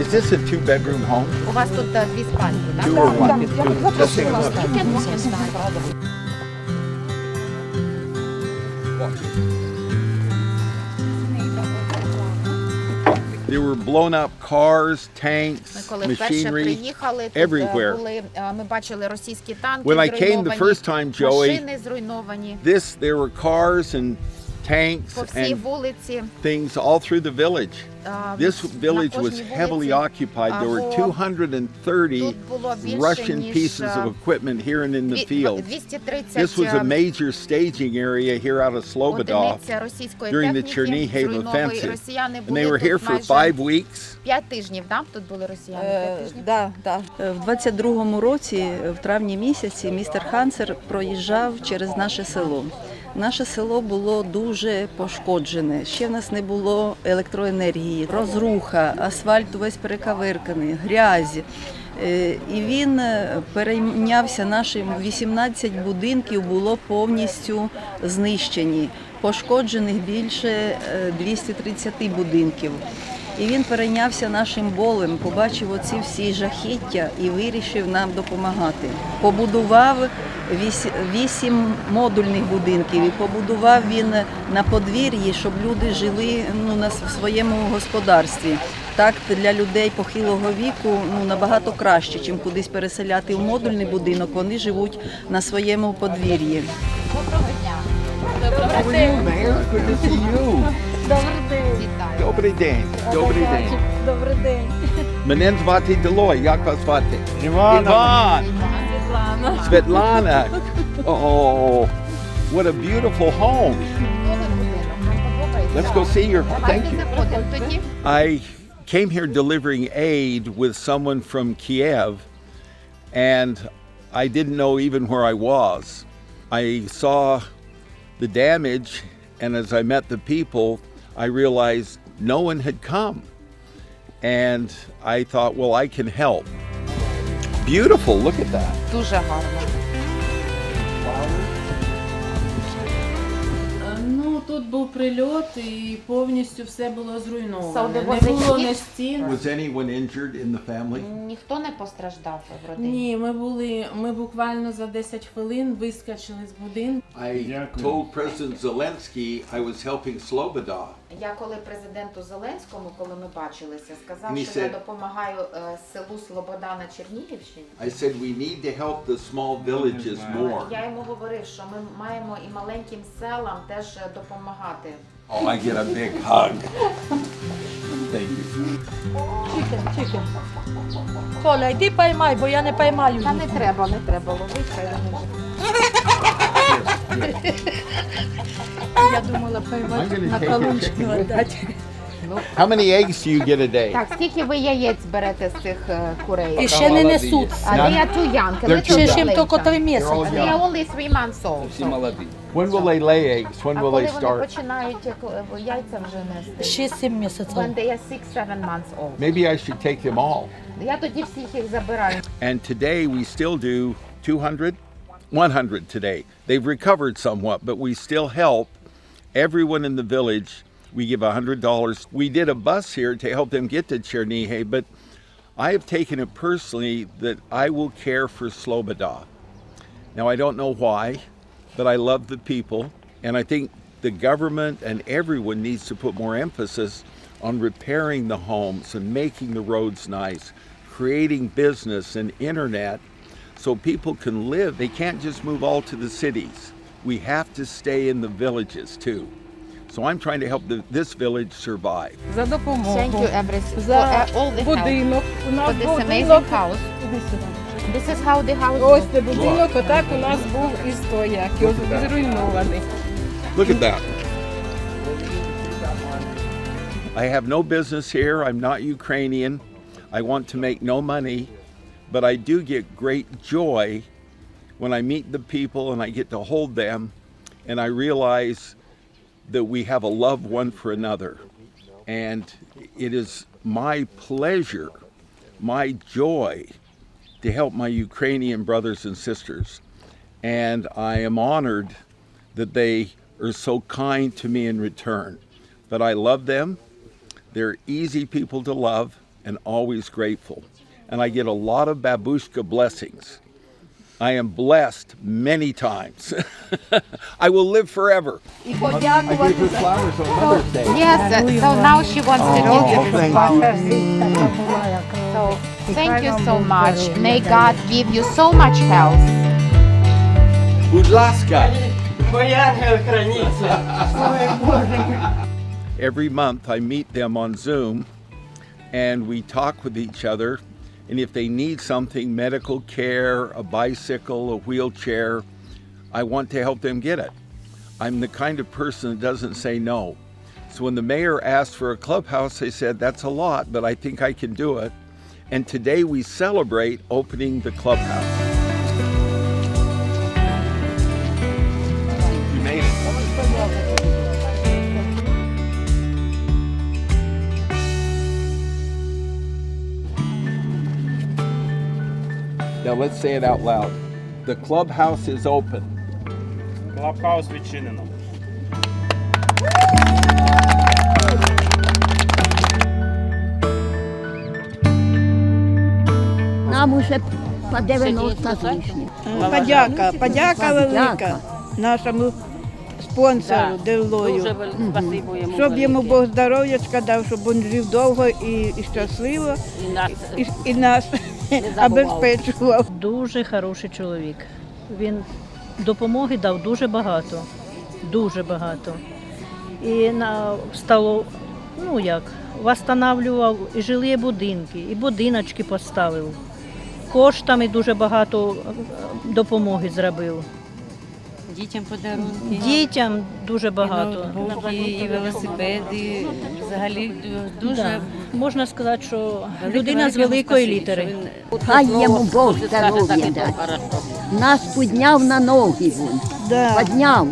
Is this a two bedroom home? У вас тут е, дві спальні, так? Two or one? Two. Just take a look. Скільки двокімнатних? There were blown up cars, Ми tanks, коли вперше machinery. приїхали, тут е, everywhere. були, е, ми бачили російські танки When I came the зруйновані, first time, Joey, машини зруйновані. This, there were cars and tanks По всій and вулиці. things all through the village. а, This на village was кожній heavily вулиці occupied. There were або 230 тут було більше, Russian ніж, pieces of е, equipment here and in the дві- fields. 230 This was a е, major staging area here out of Sloboda одиниця російської during the техніки Chernihiv зруйнової. offensive. Росіяни And they були were here тут for майже five weeks. 5 тижнів, так? Тут були росіяни 5 Е, тижнів? да, да. Е, В 22-му році, е, в травні місяці, містер Хансер проїжджав через наше село. Наше село було дуже пошкоджене. Ще в нас не було електроенергії, розруха, асфальт весь перекавирканий, грязь. Е, І він е, перейнявся нашим 18 будинків було повністю знищені. Пошкоджених більше е, 230 будинків. І він перейнявся нашим болем, побачив оці всі жахіття і вирішив нам допомагати. Побудував вісім модульних будинків і побудував він на подвір'ї, щоб люди жили ну, на своєму господарстві. Так для людей похилого віку ну, набагато краще, ніж кудись переселяти в модульний будинок. Вони живуть на своєму подвір'ї. Доброго дня. How are you, Mayor? Good to see you. Добрий день. Вітаю. Добрий день. Добрий день. Добрий день. Мене звати Делой. Як вас звати? Івана. Іван. Світлана. Svetlana. Oh, what a beautiful home. Чудовий будинок. Вам подобається? Let's go see your. Thank Давайте you. заходимо тоді. I came here delivering aid with someone from Kiev, and I didn't know even where I was. I saw the damage, and as I met the people, I realized no one had come. And I thought, well, I can help. Beautiful, look at that. Дуже гарно. Ну Тут був прильот і повністю все було зруйноване. Не було hit? стін. Was anyone injured in the family? Ніхто не постраждав в родині. Ні, ми були. Ми буквально за 10 хвилин вискочили з будинку. I told President Zelensky I was helping Sloboda. Я коли президенту Зеленському, коли ми бачилися, сказав, He що я said- допомагаю е, селу Слобода на Чернігівщині. I said we need to help the small villages more. Я йому говорив, що ми маємо і маленьким селам теж е, допомагати. Oh, I get a big hug. Thank you. Чікен, чікен. Коля, йди поймай, бо я не поймаю. Та не треба, не треба ловити. хай вони Я думала поймати на колончику віддати. How many eggs do you get a day? Так, скільки ви яєць берете з цих е, курей? І ще не несуть. А they are too young. a They're little too Ще bit ж їм later. тільки три місяці. They are only three months old. so. When will they lay eggs? When А will коли they вони start? починають е, ко- яйця вже нести? Шість-сім місяців. When they are six, seven months old. Maybe I should take them all. Я тоді всіх їх забираю. And today we still do 200, 100 today. They've recovered somewhat, but we still help everyone in the village. we give $100. We did a bus here to help them get to Chernihiv, but I have taken it personally that I will care for Sloboda. Now, I don't know why, but I love the people, and I think the government and everyone needs to put more emphasis on repairing the homes and making the roads nice, creating business and internet so people can live. They can't just move all to the cities. We have to stay in the villages too. So I'm trying to help the, this village survive. За допомогу. Thank you everything. За For, uh, all the help. будинок. У For нас this будинок. amazing house. Іди сюди. This is how the house Ось looks. це будинок, отак у нас був із стояк, зруйнований. Look at that. I have no business here. I'm not Ukrainian. I want to make no money, but I do get great joy when I meet the people and I get to hold them and I realize that we have a love one for another. And it is my pleasure, my joy to help my Ukrainian brothers and sisters. And I am honored that they are so kind to me in return. But I love them. They're easy people to love. and always grateful. And I get a lot of babushka blessings. I am blessed many times. I will live forever. I gave her flowers on Mother's Day. Yes, so now she wants to give you the thank flowers. So thank you so much. May God give you so much health. Будь ласка. Ангел Every month I meet them on Zoom and we talk with each other. and if they need something medical care, a bicycle, a wheelchair I want to help them get it. I'm the kind of person that doesn't say no. So when the mayor asked for a clubhouse, I said, That's a lot, but I think I can do it. And today we celebrate opening the clubhouse. Now let's say it out loud. The clubhouse is open. Клабхаус відчинено. Нам уже по 90 з лишнім. Подяка, подяка велика нашому спонсору Делою. Щоб йому Бог здоров'ячка дав, щоб він жив довго і, і щасливо, і, і нас обезпечував. Дуже хороший чоловік. Він допомоги дав дуже багато. Дуже багато. І на стало, ну як, восстанавлював і жилі будинки, і будиночки поставив. Коштами дуже багато е, допомоги зробив. Дітям подарунки. Дітям дуже багато. ноутбуки, і велосипеди. Взагалі дуже Да. Можна сказати, що людина з великої літери. Хай йому Бог здоров'я дасть. Нас підняв на ноги він. Да. Підняв.